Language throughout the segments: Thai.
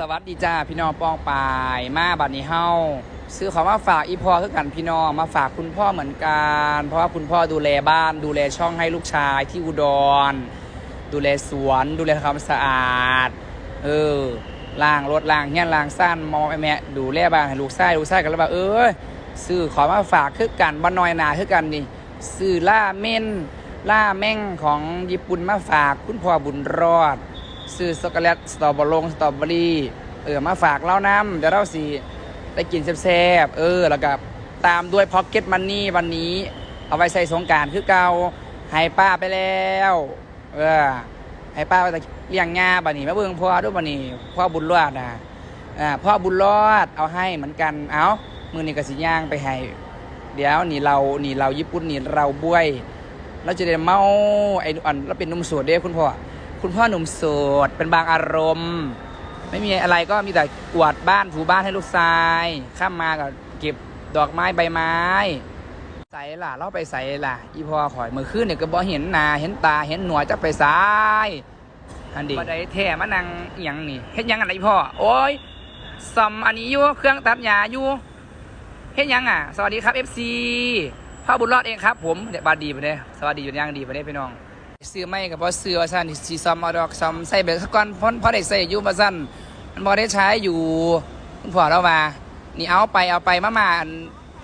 สวัสดีจ้าพี่น้องปองปายมาบัดนี้เฮาซื้อของมาฝากอีพอคือกันพี่น้องมาฝากคุณพ่อเหมือนกัน เพราะว่าคุณพ่อดูแลบ้าน ดูแลช่องให้ลูกชายที่อุดร ดูแลสวน ดูแลความสะอาด เออล้างรถล้างเงี้ยล้างสั้นมองแม่ดูแลบ้านให้ลูกชายลูกชายกันแล้วว่าเออซื้อของมาฝากคือกันบ้านน้อยนาคือกันนี่ซื้อล่าเม่นล่าแม่งของญี่ปุ่นมาฝากคุณพ่อบุญรอด ซื้อช็อกโกแลตสตรอเบอร์ลงสตรอเบอรี่เออมาฝากเล่าน้ำเดี๋ยวเราสิได้กินแซ่บๆเออแล้วก็ตามด้วยพ็อกเก็ตมันนี่วันนี้ เอาไว้ใส่สงการคือเก่าให้ป้าไปแล้ว เออให้ป้าไปเลี้ยงงาบันนี้มาเบิ่งพ่อด้วยบันนี้พ่อบุญรอดนะอ่าพ่อบุญรอดเอาให้เหมือนกันเอามือนี่กสิย่างไปให้เดี๋ยวนี่เรานี่เราญี่ปุ่นนี่เราบวยเราจะได้เมาไอ้อันเราเป็นนุ่มโสดเด้คุณพ่อ คุณพ่อหนุ่มโสดเป็นบางอารมณ์ ไม่มีอะไรก็มีแต่กวาดบ้านถูบ้านให้ลูกชาย ข้ามมาก็เก็บดอกไม้ใบไม้ใส่ล่ะเราไปใส่ล่ะ อีพ่อข่อยเมื่อคืนเนี่ยก็บ่เห็นหนาเห็นตาเห็นหนวดจะไปสายอันดีบ่ได้แท้มานั่งเอียงนี่เฮ็ดหยังอันไหนพ่อโอ้ยซ่อมอันนี้อยู่เครื่องตัดหญ้าอยู่เฮ็ดหยังอะ สวัสดีครับ FC พ่อบุญรอดเองครับ ผมเดี๋ยวบาดดีไปเด้สวัสดีอยู่ย่างดีไปเด้พี่น้อง ซื้อไม่กับพอซื้อว่าสั้นสีซอมเอาดอกซอมใส่เบรกสักก้อนพ่นพอได้ใส่อยู่มาสั้นมันพอได้ใช้อยู่คุณพ่อเรามานี่เอาไปเอาไปมามา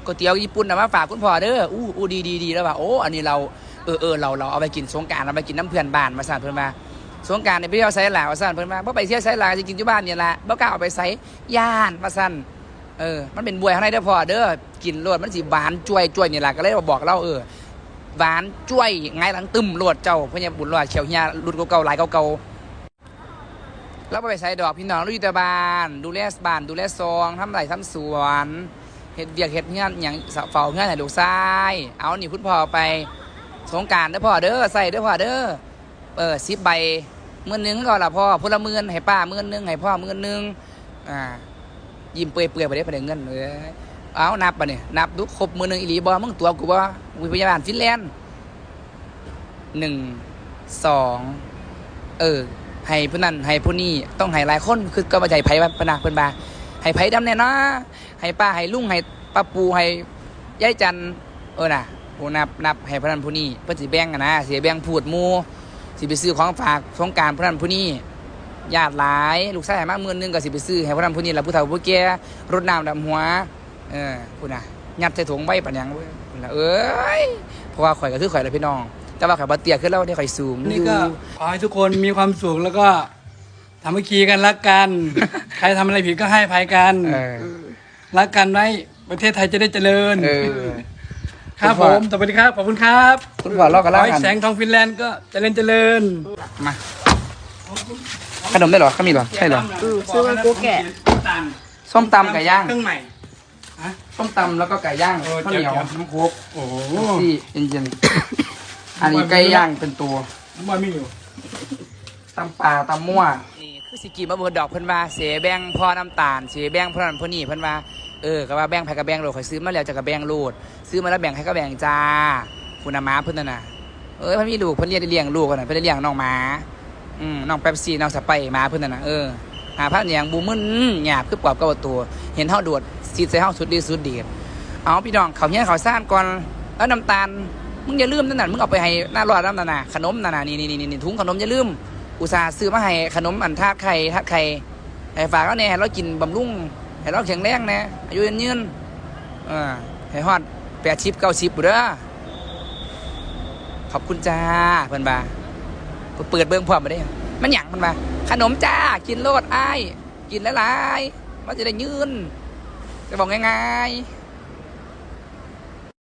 ก๋วยเตี๋ยวญี่ปุ่นนะมาฝากคุณพ่อเด้ออู้อู้ดีดีดีแล้วว่าโอ้อันนี้เราเออเออเราเราเอาไปกินสงการเราไปกินน้ำเพื่อนบ้านมาสั่นเพื่อนมาสงกรารเนี่ยไปเที่ยวไซหลามาสั่นเพื่อนมาเพราะไปเที่ยวไซหลาจะกินที่บ้านเนี่ยละบ่กล้าเอาไปใส่ย่านมาสั่นเออมันเป็นบวยข้างในเด้อพ่อเด้อกินรวดมันสิหวานจ่วยจ่วยเนี่แหละก็เลยบอกเราเออ หวานจ้วยไงายหลังตึมโลดเจ้าพญาบุญรอดเขียวเฮียรุ่นเก่าๆหลายเก่าๆแล้วไปใส่ดอกพี่น้องลูกอยู่แต่บ้าน ดูแลบาน ดูแลซองทำไรทำสวนเฮ็ดเวียกเฮ็ดเงานอย่างเฝ้างานให้ลูกชายเอาหนี่คุณพ่อไปสงการเด้อพ่อเด้อใส่เด้อพ่อเด้อเออสิบใบหมื่นหนึงก็ละพ่อพละหมื่นให้ป้าหมื่นหนึงให้พ่อหมื่นหนึงอ่ายิ้มเปื่อยๆไปได้ไปได้เงินเลย เอานับปะเนี่ยนับดูครบมือหนึ่งอีหลีบอมึงตัวกูบ่วิพยาบาลฟินแลนด์หนึ่งสองเออให้ผู้นั้นให้ผู้นี้ต้องให้หลายคนคือก็มาใจไผ่ปะนาเพิ่นบาให้ไผ่ดำเนี่ยนะให้ป้าให้ลุงให้ป้าปูให้ยายจันเออน่ะผู้นับนับให้ผู้นั้นผู้นี้เพิ่นสิแบ่งกันนะสิแบ่งพูดมูสิไปซื้อของฝากสงการผู้นั้นผู้นี้ญาติหลาย ลูกชายมาหมื่นหนึงก็สิไปซื้อให้ผู้นั้นผู้นี้แล้วผู้เฒ่าผู้แก่รดน้ำดำหัว เออพูดนะยัดใส่ถุงใบปัญญังเว้ยพูดนะเอ้ยเพราะว่าข่อยก็คือข่อยแหละพี่น้อง แต่ว่าข่อยบ่เตี้ยขึ้นแล้วเนี่ยข่อยสูงนี่อยู่ก็ขอให้ทุกคนมีความสุขแล้วก็ทำให้คีกันรักกัน ใครทำอะไรผิดก็ให้อภัยกันเออรักกันไว้ประเทศไทยจะได้เจริญเออครับคุผณพ่อมสวัสดีครับ ขอบคุณครับ คุณพ่อลอกกันขแล้อวให้กันแสงทองฟินแลนด์ก็เจริญเจริญ มา ขนมได้เหรอเขามีเหรอ ใช่เหรออืมซื้อมากูแกะส้มตำไก่ย่าง เครื่องใหม่ ส้มตำแล้วก็ไก่ย่างโอ้ข้าวเหนียวเจ๋วน้ำโคกโอ้โหที่เย็นๆอันนี้ไก่ย่างเป็นตัวน้ำบอลไม่อยู่ตำปลาตำมั่ว นี่คือสิกีมาเบิดดอกเพิ่นว่าเสียแบงพ่อน้ำตาลเสียแบงพ่อนั่นพ่อนี่เพิ่นว่าเออก็ว่าแบงไผกับแบงโลดข่อยซื้อมาแล้วจะกับแบงโลดซื้อมาแล้วแบ่งให้ก็แบ่งจ้าคุณอาม้าเพิ่นน่ะนะเออเพิ่นมีลูกเพิ่นเรียนได้เลี้ยงลูกกันน่ะเพิ่นได้เลี้ยงน้องหมาอืมน้องแป๊บซี่น้องสไปร์หมาเพิ่นน่ะนะเออหาผ้าเหนียงบูมึนหยาบคือปอบกับตัวเห็นเฮาโดด ซีดใส่เฮาสุดดีสุดดีเอาพี่น้องเขาเฮียเขาซ่านก่อนแล้วน้ำตาลมึงอย่าลืมนั่นน่ะมึงเอาไปให้หน้ารอดน้ำนั่นน่ะขนมนั่นน่ะนี่นี่นี่ถุงขนมอย่าลืม อุตส่าห์ซื้อมาให้ขนมอันทาดไข่ทาดไข่ให้ฝากแล้วเนี่ยให้เรากินบำรุงให้เราแข็งแรงนะอายุยืนๆเออให้ฮอดแปดชิปเก้าชิปบุเด้อขอบคุณจ้าเพิ่อนบาเปิดเบิ้องพร้อมมาได้ มันหยังเพิ่นบาขนมจ้ากินโลดไอ้กินหลายมันจะได้ยืน จะบอกง่ายๆ